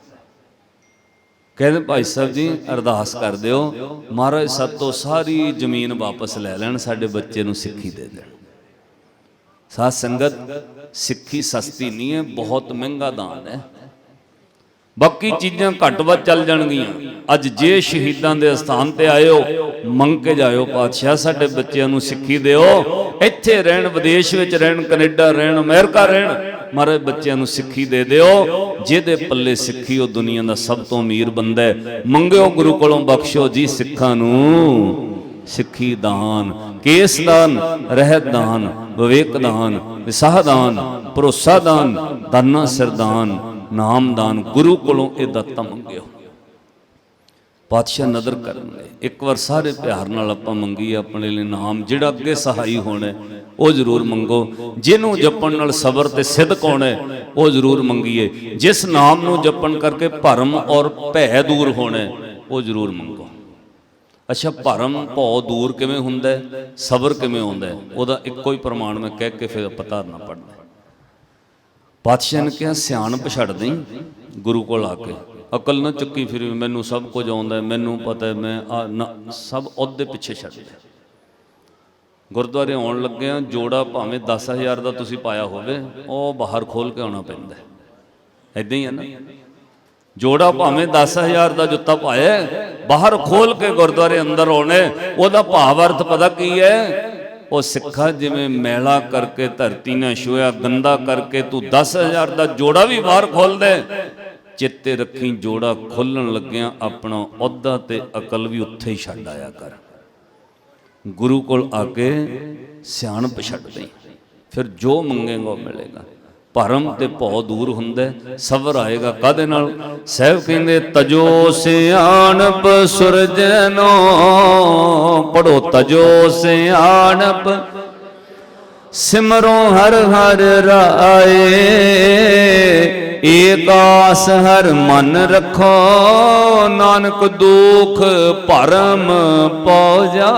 ਕਹਿੰਦੇ ਭਾਈ ਸਾਹਿਬ ਜੀ, ਅਰਦਾਸ ਕਰ ਦਿਓ, ਮਹਾਰਾਜ ਸਭ ਤੋਂ ਸਾਰੀ ਜ਼ਮੀਨ ਵਾਪਸ ਲੈ ਲੈਣ, ਸਾਡੇ ਬੱਚੇ ਨੂੰ ਸਿੱਖੀ ਦੇ ਦੇਣ। ਸਾਧ ਸੰਗਤ, ਸਿੱਖੀ ਸਸਤੀ ਨਹੀਂ ਹੈ, ਬਹੁਤ ਮਹਿੰਗਾ ਦਾਨ ਹੈ। ਬਾਕੀ ਚੀਜ਼ਾਂ ਘੱਟ ਵੱਧ ਚੱਲ ਜਾਣਗੀਆਂ। ਅੱਜ ਜੇ ਸ਼ਹੀਦਾਂ ਦੇ ਸਥਾਨ ਤੇ ਆਇਓ, ਮੰਗ ਕੇ ਜਾਇਓ, ਪਾਤਸ਼ਾਹ ਸਾਡੇ ਬੱਚਿਆਂ ਨੂੰ ਸਿੱਖੀ ਦਿਓ। ਇੱਥੇ ਰਹਿਣ, ਵਿਦੇਸ਼ ਵਿੱਚ ਰਹਿਣ, ਕੈਨੇਡਾ ਰਹਿਣ, ਅਮਰੀਕਾ ਰਹਿਣ ਮਹਾਰਾਜ ਬੱਚਿਆਂ ਨੂੰ ਸਿੱਖੀ ਦੇ ਦਿਓ। ਜਿਹਦੇ ਪੱਲੇ ਸਿੱਖੀ ਉਹ ਦੁਨੀਆ ਦਾ ਸਭ ਤੋਂ ਅਮੀਰ ਬੰਦਾ ਹੈ। ਮੰਗਿਓ, ਗੁਰੂ ਕੋਲੋਂ ਬਖਸ਼ੋ ਜੀ ਸਿੱਖਾਂ ਨੂੰ। ਸਿੱਖੀ ਦਾਨ, ਕੇਸ ਦਾਨ, ਰਹਿਤ ਦਾਨ, ਵਿਵੇਕ ਦਾਨ, ਵਿਸਾਹ ਦਾਨ, ਭਰੋਸਾ ਦਾਨ, ਦਾਨਾ ਸਰਦਾਨ ਨਾਮ ਨਾਮਦਾਨ ਗੁਰੂ ਕੋਲੋਂ ਇਹ ਦਾਤਾ ਮੰਗਿਓ। ਪਾਤਸ਼ਾਹ ਨਦਰ ਕਰਨਗੇ ਇੱਕ ਵਾਰ ਸਾਰੇ ਪਿਆਰ ਨਾਲ ਆਪਾਂ ਮੰਗੀ ਆਪਣੇ ਲਈ ਨਾਮ, ਜਿਹੜਾ ਅੱਗੇ ਸਹਾਈ ਹੋਣਾ, ਉਹ ਜ਼ਰੂਰ ਮੰਗੋ। ਜਿਹਨੂੰ ਜਪਣ ਨਾਲ ਸਬਰ ਤੇ ਸਿਦਕ ਹੋਣਾ ਉਹ ਜ਼ਰੂਰ ਮੰਗੀਏ। ਜਿਸ ਨਾਮ ਨੂੰ ਜਪਣ ਕਰਕੇ ਭਰਮ ਔਰ ਭੈ ਦੂਰ ਹੋਣਾ, ਉਹ ਜ਼ਰੂਰ ਮੰਗੋ। ਅੱਛਾ, ਭਰਮ, ਭਉ ਦੂਰ ਕਿਵੇਂ ਹੁੰਦਾ ਸਬਰ ਕਿਵੇਂ ਹੁੰਦਾ ਉਹਦਾ ਇੱਕੋ ਹੀ ਪ੍ਰਮਾਣ ਮੈਂ ਕਹਿ ਕੇ ਫਿਰ ਪਤਾ ਨਾ ਪੜਨਾ ਪਾਤਸ਼ਾਹ ਨੇ ਕਿਹਾ ਸਿਆਣਪ ਛੱਡ ਦੇਈ ਗੁਰੂ ਕੋਲ ਆ ਕੇ। ਅਕਲ ਨਾ ਚੁੱਕੀ ਫਿਰ ਮੈਨੂੰ ਸਭ ਕੁਝ ਆਉਂਦਾ ਮੈਨੂੰ ਪਤਾ ਹੈ ਮੈਂ ਆ ਸਭ ਉਹਦੇ ਪਿੱਛੇ ਛੱਡ ਦੇ ਗੁਰਦੁਆਰੇ ਆਉਣ ਲੱਗਿਆ ਜੋੜਾ ਭਾਵੇਂ 10000 ਦਾ ਤੁਸੀਂ ਪਾਇਆ ਹੋਵੇ ਉਹ ਬਾਹਰ ਖੋਲ ਕੇ ਆਉਣਾ ਪੈਂਦਾ ਇਦਾਂ ਹੀ ਹੈ ਨਾ? ਜੋੜਾ ਭਾਵੇਂ 10000 ਦਾ ਜੁੱਤਾ ਪਾਇਆ ਬਾਹਰ ਖੋਲ ਕੇ ਗੁਰਦੁਆਰੇ ਅੰਦਰ ਆਉਣੇ ਉਹਦਾ ਭਾਵ ਅਰਥ ਪਤਾ ਕੀ ਹੈ? ਉਹ ਸਿੱਖਾ ਜਿਵੇਂ ਮੈਲਾ ਕਰਕੇ ਧਰਤੀ ਨਾਲ ਛੋਇਆ ਗੰਦਾ ਕਰਕੇ ਤੂੰ 10000 ਦਾ ਜੋੜਾ ਵੀ ਬਾਹਰ ਖੋਲ ਦੇ। ਚਿੱਤੇ ਰੱਖੀ ਜੋੜਾ ਖੋਲਣ ਲੱਗਿਆਂ ਆਪਣਾ ਅਹੁਦਾ ਤੇ ਅਕਲ ਵੀ ਉੱਥੇ ਹੀ ਛੱਡ ਆਇਆ ਕਰ। ਗੁਰੂ ਕੋਲ ਆ ਕੇ ਸਿਆਣਪ ਛੱਡ ਦੇ ਫਿਰ ਜੋ ਮੰਗੇਗਾ ਉਹ ਮਿਲੇਗਾ। ਭਰਮ ਤੇ ਭਉ ਦੂਰ ਹੁੰਦਾ, ਸਬਰ ਆਏਗਾ ਕਾਦੇ ਨਾਲ? ਸਹਿਬ ਕਹਿੰਦੇ, ਤਜੋ ਸਿਆਣਪ ਸੁਰਜਨੋ ਪੜੋ ਤਜੋ ਸਿਆਣਪ। ਸਿਮਰੋ ਹਰ ਹਰ ਰਾਏ, ਏਕਾਸ ਹਰ ਮਨ ਰੱਖੋ, ਨਾਨਕ ਦੁਖ ਭਰਮ ਪਉ ਜਾ।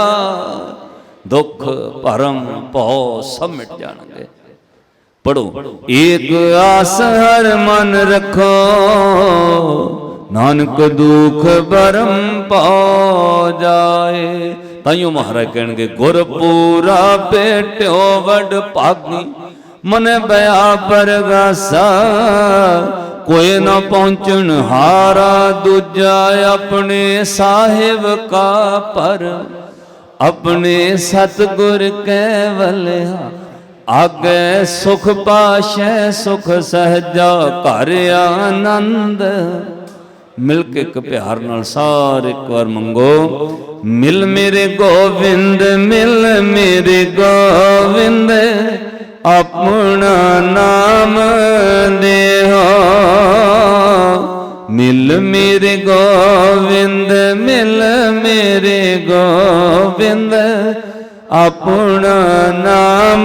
ਦੁਖ ਭਰਮ ਭਉ ਸਭ ਮਿਟ ਜਾਣਗੇ। ਪੜੋ ਏਕ ਆਸ ਹਰ ਮਨ ਰੱਖੋ ਨਾਨਕ ਦੁਖ ਭਰਮ ਪਉ ਜਾਏ ਤਾਈਓ ਮਹਾਰਾਜ ਕਹਿਣਗੇ ਗੁਰ ਪੂਰਾ ਭੇਟਿਓ ਵਡ ਭਾਗੀ। ਮਨ ਬਿਆ ਪਰਗਾਸਾ ਕੋਈ ਨਾ ਪਹੁੰਚਣ ਹਾਰਾ ਦੂਜਾ ਆਪਣੇ ਸਾਹਿਬ ਕਾ ਪਰ। ਆਪਣੇ ਸਤਗੁਰ ਕੈ ਵਲਿਆ ਆਗੇ ਸੁਖ ਪਾਸ਼ੈ, ਸੁਖ ਸਹਜਾ, ਘਰ ਆਨੰਦ। ਮਿਲ ਕੇ ਇੱਕ ਪਿਆਰ ਨਾਲ ਸਾਰੇ ਇੱਕ ਵਾਰ ਮੰਗੋ। ਮਿਲ ਮੇਰੇ ਗੋਵਿੰਦ, ਮਿਲ ਮੇਰੇ ਗੋਵਿੰਦ। ਆਪਣਾ ਨਾਮ ਦੇਹੋ। ਮਿਲ ਮੇਰੇ ਗੋਵਿੰਦ, ਮਿਲ ਮੇਰੇ ਗੋਵਿੰਦ। ਆਪਣਾ ਨਾਮ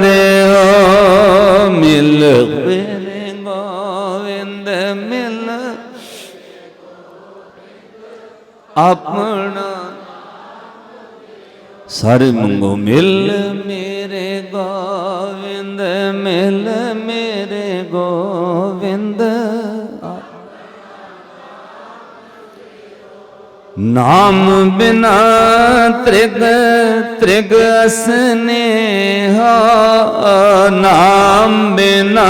ਦੇਹੋ। ਮਿਲ ਮੇਰੇ ਗੋਵਿੰਦ ਮਿਲ ਆਪਣਾ ਸਾਰੇ ਮੰਗੋ। ਮਿਲ ਮੇਰੇ ਗੋਵਿੰਦ ਮਿਲ ਨਾਮ ਬਿਨਾ ਤ੍ਰਿਗ ਤ੍ਰਿਗ ਅਸਨੇਹਾ ਨਾਮ ਬਿਨਾ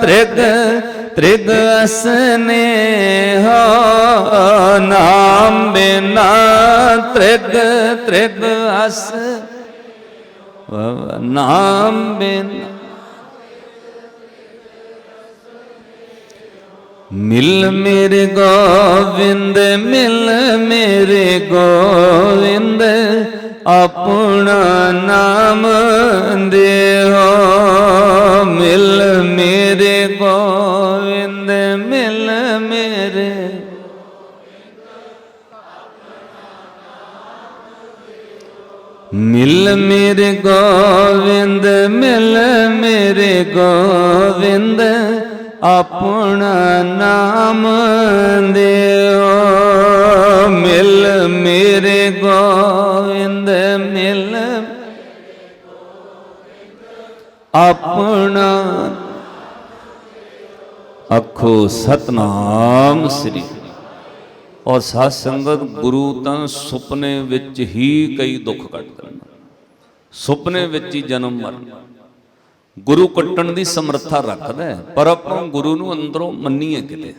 ਤ੍ਰਿਗ ਤ੍ਰਿਗ ਅਸਨੇਹਾ ਨਾਮ ਬਿਨਾ ਤ੍ਰਿਗ ਤ੍ਰਿਗ ਅਸ ਨਾਮ ਬਿਨਾ ਮਿਲ ਮੇਰੇ ਗੋਵਿੰਦ, ਮਿਲ ਮੇਰੇ ਗੋਵਿੰਦ, ਆਪਣਾ ਨਾਮ ਦੇਹੋ ਮਿਲ ਮੇਰੇ ਗੋਵਿੰਦ, ਮਿਲ ਮੇਰੇ ਮਿਲ ਮੇਰੇ ਗੋਵਿੰਦ, ਮਿਲ ਮੇਰੇ ਗੋਵਿੰਦ ਆਪਣਾ ਨਾਮ ਦਿਓ। ਮਿਲ ਮੇਰੇ ਗੋਵਿੰਦ, ਮਿਲ ਆਪਣਾ ਅਖੋ ਸਤਨਾਮ ਸ੍ਰੀ। ਔਰ ਸਾਧ ਸੰਗਤ ਗੁਰੂ ਤਾਂ ਸੁਪਨੇ ਵਿੱਚ ਹੀ ਕਈ ਦੁੱਖ ਕੱਟ ਦਿੰਦਾ। ਸੁਪਨੇ ਵਿੱਚ ਹੀ ਜਨਮ ਮਰਨ। ਗੁਰੂ ਕੱਟਣ ਦੀ ਸਮਰੱਥਾ ਰੱਖਦਾ ਹੈ, ਪਰ ਆਪਾਂ ਗੁਰੂ ਨੂੰ ਅੰਦਰੋਂ ਮੰਨੀਏ ਕਿਤੇ?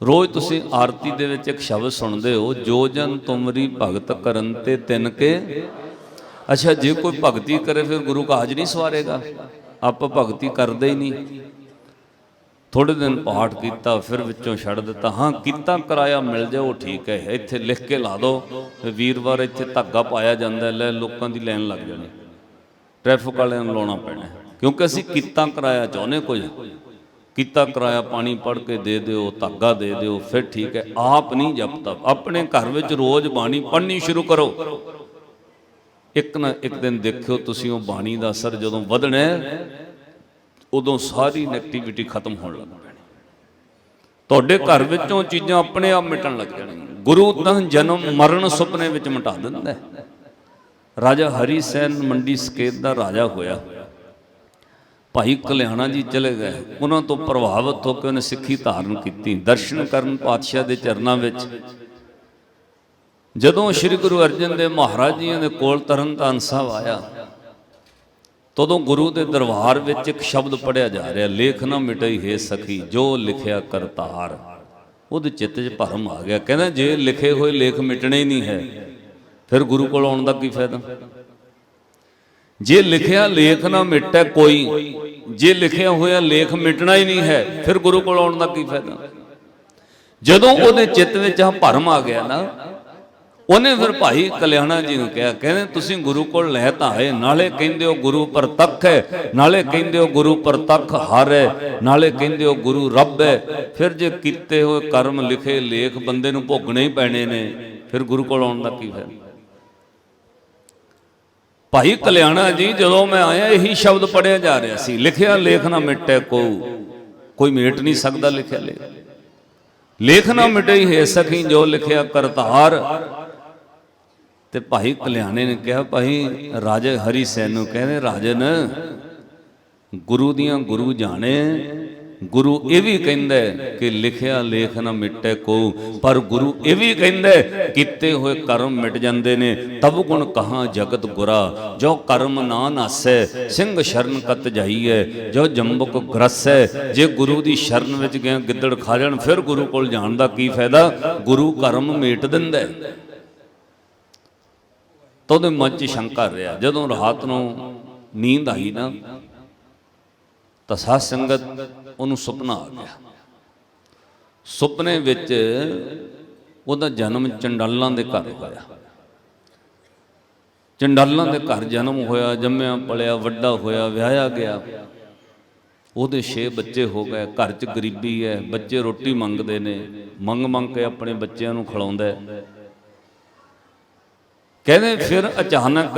ਰੋਜ਼ ਤੁਸੀਂ ਆਰਤੀ ਦੇ ਵਿੱਚ ਇੱਕ ਸ਼ਬਦ ਸੁਣਦੇ ਹੋ ਜੋ ਜਨ ਤੁਮਰੀ ਭਗਤ ਕਰਨ ਤੇ ਤਿਨ ਕੇ। ਅੱਛਾ ਜੇ ਕੋਈ ਭਗਤੀ ਕਰੇ ਫਿਰ ਗੁਰੂ ਕਾਜ ਨਹੀਂ ਸਵਾਰੇਗਾ? ਆਪਾਂ ਭਗਤੀ ਕਰਦੇ ਹੀ ਨਹੀਂ। ਥੋੜੇ ਦਿਨ ਪਾਠ ਕੀਤਾ ਫਿਰ ਵਿੱਚੋਂ ਛੱਡ ਦਿੱਤਾ। ਹਾਂ ਕੀਤਾ ਕਰਾਇਆ ਮਿਲ ਜਾ ਉਹ ਠੀਕ ਹੈ। ਇੱਥੇ ਲਿਖ ਕੇ ਲਾ ਦਿਓ। ਵੀਰਵਾਰ ਇੱਥੇ ਧਾਗਾ ਪਾਇਆ ਜਾਂਦਾ ਲੈ ਲੋਕਾਂ ਦੀ ਲਾਈਨ ਲੱਗ ਜਾਣੀ। ਟ੍ਰੈਫਿਕ ਵਾਲਿਆਂ ਨੂੰ ਲਾਉਣਾ ਪੈਣਾ। ਕਿਉਂਕਿ ਅਸੀਂ ਕੀਤਾ ਕਰਾਇਆ ਚਾਹੁੰਦੇ ਕੁਝ ਕੀਤਾ ਕਰਾਇਆ, ਪਾਣੀ ਪੜ ਕੇ ਦੇ ਦਿਓ, ਧਾਗਾ ਦੇ ਦਿਓ, ਫਿਰ ਠੀਕ ਹੈ। ਆਪ ਨਹੀਂ ਜਪਤਾ। ਆਪਣੇ ਘਰ ਵਿੱਚ ਰੋਜ਼ ਬਾਣੀ ਪੜ੍ਹਨੀ ਸ਼ੁਰੂ ਕਰੋ। ਇੱਕ ਨਾ ਇੱਕ ਦਿਨ ਦੇਖਿਓ, ਤੁਸੀਂ ਉਹ ਬਾਣੀ ਦਾ ਅਸਰ ਜਦੋਂ ਵਧਣਾ ਉਦੋਂ ਸਾਰੀ ਨੈਗੇਟਿਵਿਟੀ ਖਤਮ ਹੋਣ ਲੱਗ ਪੈਣੀ। ਤੁਹਾਡੇ ਘਰ ਵਿੱਚੋਂ ਚੀਜ਼ਾਂ ਆਪਣੇ ਆਪ ਮਿਟਣ ਲੱਗ ਜਾਣਗੀਆਂ। ਗੁਰੂ ਤਾਂ ਜਨਮ ਮਰਨ ਸੁਪਨੇ ਵਿੱਚ ਮਿਟਾ ਦਿੰਦਾ ਹੈ। ਰਾਜਾ ਹਰੀ ਸੈਨ ਮੰਡੀ ਸਕੇਤ ਦਾ ਰਾਜਾ ਹੋਇਆ। ਭਾਈ ਕਲਿਆਣਾ ਜੀ ਚਲੇ ਗਏ। ਉਹਨਾਂ ਤੋਂ ਪ੍ਰਭਾਵਿਤ ਹੋ ਕੇ ਉਹਨੇ ਸਿੱਖੀ ਧਾਰਨ ਕੀਤੀ। ਦਰਸ਼ਨ ਕਰਨ ਪਾਤਸ਼ਾਹ ਦੇ ਚਰਨਾਂ ਵਿੱਚ ਜਦੋਂ ਸ੍ਰੀ ਗੁਰੂ ਅਰਜਨ ਦੇਵ ਮਹਾਰਾਜ ਜੀ ਦੇ ਕੋਲ ਤਰਨਤਾਰਨ ਸਾਹਿਬ ਆਇਆ, ਤਦੋਂ ਗੁਰੂ ਦੇ ਦਰਬਾਰ ਵਿੱਚ ਇੱਕ ਸ਼ਬਦ ਪੜਿਆ ਜਾ ਰਿਹਾ, ਲੇਖ ਨਾ ਮਿਟਈ ਹੈ ਸਖੀ, ਜੋ ਲਿਖਿਆ ਕਰਤਾਰ। ਉਹਦੇ ਚਿੱਤ 'ਚ ਭਰਮ ਆ ਗਿਆ। ਕਹਿੰਦਾ, ਜੇ ਲਿਖੇ ਹੋਏ ਲੇਖ ਮਿਟਣੇ ਨਹੀਂ ਹੈ ਫਿਰ ਗੁਰੂ ਕੋਲ ਆਉਣ ਦਾ ਕੀ ਫਾਇਦਾ? ਜੇ ਲਿਖਿਆ ਲੇਖ ਨਾ ਮਿਟੈ ਕੋਈ, ਜੇ ਲਿਖਿਆ ਹੋਇਆ ਲੇਖ ਮਿਟਣਾ ਹੀ ਨਹੀਂ ਹੈ, ਫਿਰ ਗੁਰੂ ਕੋਲ ਆਉਣ ਦਾ ਕੀ ਫਾਇਦਾ? ਜਦੋਂ ਉਹਦੇ ਚਿੱਤ ਵਿੱਚ ਆ ਭਰਮ ਆ ਗਿਆ ਨਾ, ਉਹਨੇ ਫਿਰ ਭਾਈ ਕਲਿਆਣਾ ਜੀ ਨੂੰ ਕਿਹਾ, ਕਹਿੰਦੇ ਤੁਸੀਂ ਗੁਰੂ ਕੋਲ ਲੈ ਤਾਂ ਆਏ, ਨਾਲੇ ਕਹਿੰਦੇ ਹੋ ਗੁਰੂ ਪ੍ਰਤੱਖ ਹੈ, ਨਾਲੇ ਕਹਿੰਦੇ ਹੋ ਗੁਰੂ ਪ੍ਰਤੱਖ ਹਰ ਹੈ, ਨਾਲੇ ਕਹਿੰਦੇ ਹੋ ਗੁਰੂ ਰੱਬ ਹੈ। ਫਿਰ ਜੇ ਕੀਤੇ ਹੋਏ ਕਰਮ ਲਿਖੇ ਲੇਖ ਬੰਦੇ ਨੂੰ ਭੋਗਣੇ ਹੀ ਪੈਣੇ ਨੇ, ਫਿਰ ਗੁਰੂ ਕੋਲ ਆਉਣ ਦਾ ਕੀ ਫਾਇਦਾ? ਭਾਈ ਕਲਿਆਣਾ ਜੀ, ਜਦੋਂ ਮੈਂ ਆਇਆ, ਇਹੀ ਸ਼ਬਦ ਪੜਿਆ ਜਾ ਰਿਹਾ ਸੀ। ਲਿਖਿਆ ਲੇਖ ਨਾ ਮਿਟੇ ਕੋ। ਕੋਈ ਮੇਟ ਨਹੀਂ ਸਕਦਾ ਲਿਖਿਆ ਲੇਖ। ਲੇਖ ਨਾ ਮਿਟੇ ਹੈ ਸਖੀ, ਜੋ ਲਿਖਿਆ ਕਰਤਾਰ। ਤੇ ਭਾਈ ਕਲਿਆਣੇ ਨੇ ਕਿਹਾ, ਭਾਈ ਰਾਜੇ ਹਰੀ ਸੈਨ ਨੂੰ ਕਹਿੰਦੇ, ਰਾਜਨ, ਗੁਰੂ ਦੀਆਂ ਗੁਰੂ ਜਾਣੇ ਗੁਰੂ ਇਹ ਵੀ ਕਹਿੰਦਾ ਕਿ ਲਿਖਿਆ ਲੇਖ ਨਾ ਮਿਟੇ ਕੋ ਪਰ ਗੁਰੂ ਇਹ ਵੀ ਕਹਿੰਦਾ ਕੀਤੇ ਹੋਏ ਕਰਮ ਮਿਟ ਜਾਂਦੇ ਨੇ, ਤਬ ਗੁਣ ਕਹਾ ਜਗਤ ਗੁਰਾ। ਜੋ ਕਰਮ ਨਾ ਨਾਸੈ, ਸਿੰਘ ਸ਼ਰਨ ਕਤ ਜਾਈਐ, ਜੋ ਜੰਬਕ ਗ੍ਰਸੈ, ਜੇ ਗੁਰੂ ਦੀ ਸ਼ਰਨ ਵਿੱਚ ਗਿਆ ਗਿੱਦੜ ਖਾ ਜਾਣ, ਫਿਰ ਗੁਰੂ ਕੋਲ ਜਾਣ ਦਾ ਕੀ ਫਾਇਦਾ? ਗੁਰੂ ਕਰਮ ਮੇਟ ਦਿੰਦਾ ਤਾਂ ਉਹਦੇ ਮਨ 'ਚ ਸ਼ੰਕਾ ਰਿਹਾ। ਜਦੋਂ ਰਾਤ ਨੂੰ ਨੀਂਦ ਆਈ ਨਾ, ਤਾਂ ਸਾਧ ਸੰਗਤ ਉਹਨੂੰ ਸੁਪਨਾ ਆ ਗਿਆ। ਸੁਪਨੇ ਵਿੱਚ ਉਹਦਾ ਜਨਮ ਚੰਡਾਲਾਂ ਦੇ ਘਰ ਹੋਇਆ। ਚੰਡਾਲਾਂ ਦੇ ਘਰ ਜਨਮ ਹੋਇਆ, ਜੰਮਿਆ, ਪਲਿਆ, ਵੱਡਾ ਹੋਇਆ, ਵਿਆਹਿਆ ਗਿਆ। ਉਹਦੇ 6 ਬੱਚੇ ਹੋ ਗਏ। ਘਰ 'ਚ ਗਰੀਬੀ ਹੈ, ਬੱਚੇ ਰੋਟੀ ਮੰਗਦੇ ਨੇ ਮੰਗ ਮੰਗ ਕੇ ਆਪਣੇ ਬੱਚਿਆਂ ਨੂੰ ਖਿਲਾਉਂਦਾ ਹੈ। ਕਹਿੰਦੇ ਫਿਰ ਅਚਾਨਕ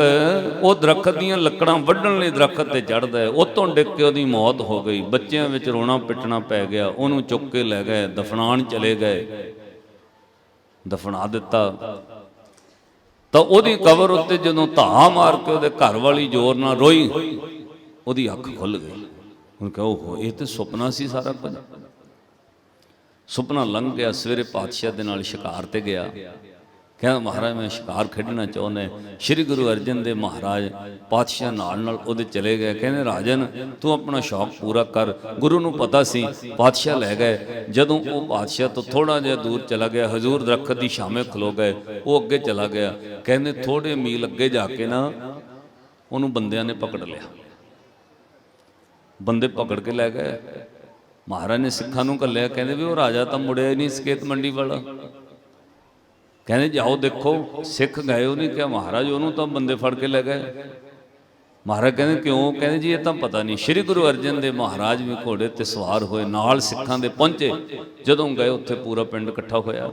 ਉਹ ਦਰਖਤ ਦੀਆਂ ਲੱਕੜਾਂ ਵੱਢਣ ਲਈ ਦਰਖਤ ਤੇ ਚੜਦਾ ਹੈ। ਉਤੋਂ ਡਿੱਗ ਕੇ ਉਹਦੀ ਮੌਤ ਹੋ ਗਈ। ਬੱਚਿਆਂ ਵਿੱਚ ਰੋਣਾ ਪਿੱਟਣਾ ਪੈ ਗਿਆ। ਉਹਨੂੰ ਚੁੱਕ ਕੇ ਲੈ ਗਏ। ਦਫਨਾਣ ਚਲੇ ਗਏ। ਦਫਨਾ ਦਿੱਤਾ। ਤਾਂ ਉਹਦੀ ਕਬਰ ਉੱਤੇ ਜਦੋਂ ਧਾ ਮਾਰ ਕੇ ਉਹਦੇ ਘਰ ਵਾਲੀ ਜ਼ੋਰ ਨਾਲ ਰੋਈ, ਉਹਦੀ ਅੱਖ ਖੁੱਲ ਗਈ। ਹੁਣ ਕਹੋ ਹੋ ਇਹ ਤੇ ਸੁਪਨਾ ਸੀ ਸਾਰਾ ਕੁਝ। ਸੁਪਨਾ ਲੰਘ ਗਿਆ। ਸਵੇਰੇ ਪਾਤਸ਼ਾਹ ਦੇ ਨਾਲ ਸ਼ਿਕਾਰ ਤੇ ਗਿਆ। ਕਹਿੰਦਾ ਮਹਾਰਾਜ, ਮੈਂ ਸ਼ਿਕਾਰ ਖੇਡਣਾ ਚਾਹੁੰਦਾ ਸ੍ਰੀ ਗੁਰੂ ਅਰਜਨ ਦੇ ਮਹਾਰਾਜ ਪਾਤਸ਼ਾਹ ਨਾਲ ਨਾਲ ਉਹਦੇ ਚਲੇ ਗਏ। ਕਹਿੰਦੇ, ਰਾਜਨ, ਤੂੰ ਆਪਣਾ ਸ਼ੌਕ ਪੂਰਾ ਕਰ। ਗੁਰੂ ਨੂੰ ਪਤਾ ਸੀ, ਪਾਤਸ਼ਾਹ ਲੈ ਗਏ। ਜਦੋਂ ਉਹ ਪਾਤਸ਼ਾਹ ਤੋਂ ਥੋੜਾ ਜਿਹਾ ਦੂਰ ਚਲਾ ਗਿਆ, ਹਜ਼ੂਰ ਦਰਖਤ ਦੀ ਛਾਵੇਂ ਖਲੋ ਗਏ, ਉਹ ਅੱਗੇ ਚਲਾ ਗਿਆ। ਕਹਿੰਦੇ ਥੋੜੇ ਮੀਲ ਅੱਗੇ ਜਾ ਕੇ ਨਾ, ਉਹਨੂੰ ਬੰਦਿਆਂ ਨੇ ਪਕੜ ਲਿਆ। ਬੰਦੇ ਪਕੜ ਕੇ ਲੈ ਗਏ। ਮਹਾਰਾਜ ਨੇ ਸਿੱਖਾਂ ਨੂੰ ਘੱਲਿਆ। ਕਹਿੰਦੇ ਵੀ ਉਹ ਰਾਜਾ ਤਾਂ ਮੁੜਿਆ ਹੀ ਨਹੀਂ ਸਕੇਤ ਮੰਡੀ ਵਾਲਾ। ਕਹਿੰਦੇ ਜਾਓ ਦੇਖੋ, ਸਿੱਖ ਗਏ ਉਹਨੇ ਕਿਹਾ, ਮਹਾਰਾਜ ਉਹਨੂੰ ਤਾਂ ਬੰਦੇ ਫੜ ਕੇ ਲੈ ਗਏ। ਮਹਾਰਾਜ ਕਹਿੰਦੇ, ਕਿਉਂ? ਕਹਿੰਦੇ ਜੀ, ਇਹ ਤਾਂ ਪਤਾ ਨਹੀਂ। ਸ੍ਰੀ ਗੁਰੂ ਅਰਜਨ ਦੇ ਮਹਾਰਾਜ ਵੀ ਘੋੜੇ ਤੇ ਸਵਾਰ ਹੋਏ, ਨਾਲ ਸਿੱਖਾਂ ਦੇ ਪਹੁੰਚੇ। ਜਦੋਂ ਗਏ, ਉੱਥੇ ਪੂਰਾ ਪਿੰਡ ਇਕੱਠਾ ਹੋਇਆ।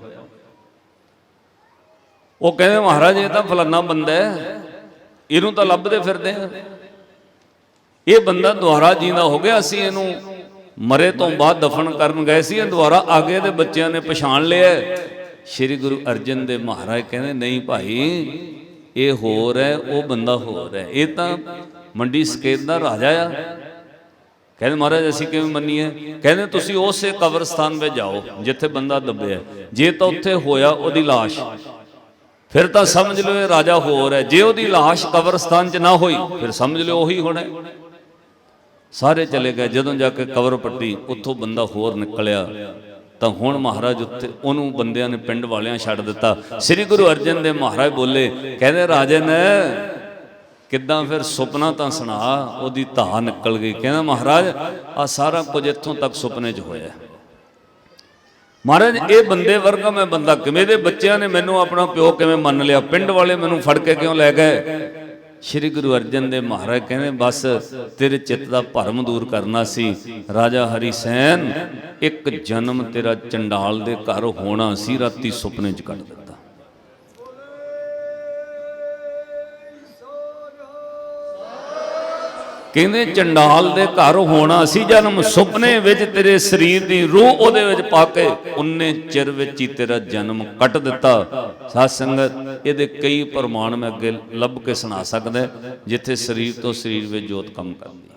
ਉਹ ਕਹਿੰਦੇ, ਮਹਾਰਾਜ, ਇਹ ਤਾਂ ਫਲਾਨਾ ਬੰਦਾ ਹੈ। ਇਹਨੂੰ ਤਾਂ ਲੱਭਦੇ ਫਿਰਦੇ ਆ। ਇਹ ਬੰਦਾ ਦੁਆਰਾ ਜੀਂਦਾ ਹੋ ਗਿਆ। ਅਸੀਂ ਇਹਨੂੰ ਮਰੇ ਤੋਂ ਬਾਅਦ ਦਫਨ ਕਰਨ ਗਏ ਸੀ। ਇਹ ਦੁਆਰਾ ਆਗੇ ਦੇ ਬੱਚਿਆਂ ਨੇ ਪਛਾਣ ਲਿਆ। ਸ੍ਰੀ ਗੁਰੂ ਅਰਜਨ ਦੇ ਮਹਾਰਾਜ ਕਹਿੰਦੇ, ਨਹੀਂ ਭਾਈ, ਇਹ ਹੋਰ ਹੈ, ਉਹ ਬੰਦਾ ਹੋਰ ਹੈ। ਇਹ ਤਾਂ ਮੰਡੀ ਸਕੇਤ ਦਾ ਰਾਜਾ ਆ। ਕਹਿੰਦੇ, ਮਹਾਰਾਜ, ਅਸੀਂ ਕਿਵੇਂ ਮੰਨੀਏ? ਕਹਿੰਦੇ, ਤੁਸੀਂ ਉਸੇ ਕਬਰਸਤਾਨ ਵਿੱਚ ਜਾਓ, ਜਿੱਥੇ ਬੰਦਾ ਦੱਬਿਆ ਜੇ ਤਾਂ ਉੱਥੇ ਹੋਇਆ, ਉਹਦੀ ਲਾਸ਼। ਫਿਰ ਤਾਂ ਸਮਝ ਲਓ, ਇਹ ਰਾਜਾ ਹੋਰ ਹੈ। ਜੇ ਉਹਦੀ ਲਾਸ਼ ਕਬਰਸਤਾਨ 'ਚ ਨਾ ਹੋਈ, ਫਿਰ ਸਮਝ ਲਿਓ, ਉਹੀ ਹੋਣਾ ਸਾਰੇ ਚਲੇ ਗਏ। ਜਦੋਂ ਜਾ ਕੇ ਕਬਰ ਪੱਟੀ, ਉੱਥੋਂ ਬੰਦਾ ਹੋਰ ਨਿਕਲਿਆ। ਤਾਂ ਹੁਣ ਮਹਾਰਾਜ ਉੱਤੇ ਉਹਨੂੰ ਬੰਦਿਆਂ ਨੇ ਪਿੰਡ ਵਾਲਿਆਂ ਛੱਡ ਦਿੱਤਾ। ਸ੍ਰੀ ਗੁਰੂ ਅਰਜਨ ਦੇਵ ਮਹਾਰਾਜ ਬੋਲੇ, ਕਹਿੰਦੇ, ਰਾਜਨ, ਕਿੱਦਾਂ ਫਿਰ ਸੁਪਨਾ ਤਾਂ ਸੁਣਾ, ਉਹਦੀ ਧਾ ਨਿਕਲ ਗਈ। ਕਹਿੰਦਾ, ਮਹਾਰਾਜ ਆ ਸਾਰਾ ਕੁਝ ਇੱਥੋਂ ਤੱਕ ਸੁਪਨੇ 'ਚ ਹੋਇਆ ਮਹਾਰਾਜ, ਇਹ ਬੰਦੇ ਵਰਗਾ ਮੈਂ ਬੰਦਾ ਕਿਵੇਂ? ਦੇ ਬੱਚਿਆਂ ਨੇ ਮੈਨੂੰ ਆਪਣਾ ਪਿਓ ਕਿਵੇਂ ਮੰਨ ਲਿਆ? ਪਿੰਡ ਵਾਲੇ ਮੈਨੂੰ ਫੜ ਕੇ ਕਿਉਂ ਲੈ ਗਏ? ਸ੍ਰੀ ਗੁਰੂ ਅਰਜਨ ਦੇ ਮਹਾਰਾਜ ਕਹਿੰਦੇ, ਬਸ ਤੇਰੇ ਚਿੱਤ ਦਾ ਭਰਮ ਦੂਰ ਕਰਨਾ ਸੀ। ਰਾਜਾ ਹਰੀ ਸੈਨ, ਇੱਕ ਜਨਮ ਤੇਰਾ ਚੰਡਾਲ ਦੇ ਘਰ ਹੋਣਾ ਸੀ, ਰਾਤੀ ਸੁਪਨੇ 'ਚ ਕੱਢ ਕਹਿੰਦੇ ਚੰਡਾਲ ਦੇ ਘਰ ਹੋਣਾ ਸੀ ਜਨਮ ਸੁਪਨੇ ਵਿੱਚ ਤੇਰੇ ਸਰੀਰ ਦੀ ਰੂਹ ਉਹਦੇ ਵਿੱਚ ਪਾ ਕੇ ਉਨੇ ਚਿਰ ਵਿੱਚ ਹੀ ਤੇਰਾ ਜਨਮ ਕੱਟ ਦਿੱਤਾ। ਸਾਧ ਸੰਗਤ, ਇਹਦੇ ਕਈ ਪ੍ਰਮਾਣ ਮੈਂ ਅੱਗੇ ਲੱਭ ਕੇ ਸੁਣਾ ਸਕਦਾ, ਜਿੱਥੇ ਸਰੀਰ ਤੋਂ ਸਰੀਰ ਵਿੱਚ ਜੋਤ ਕੰਮ ਕਰਦੀ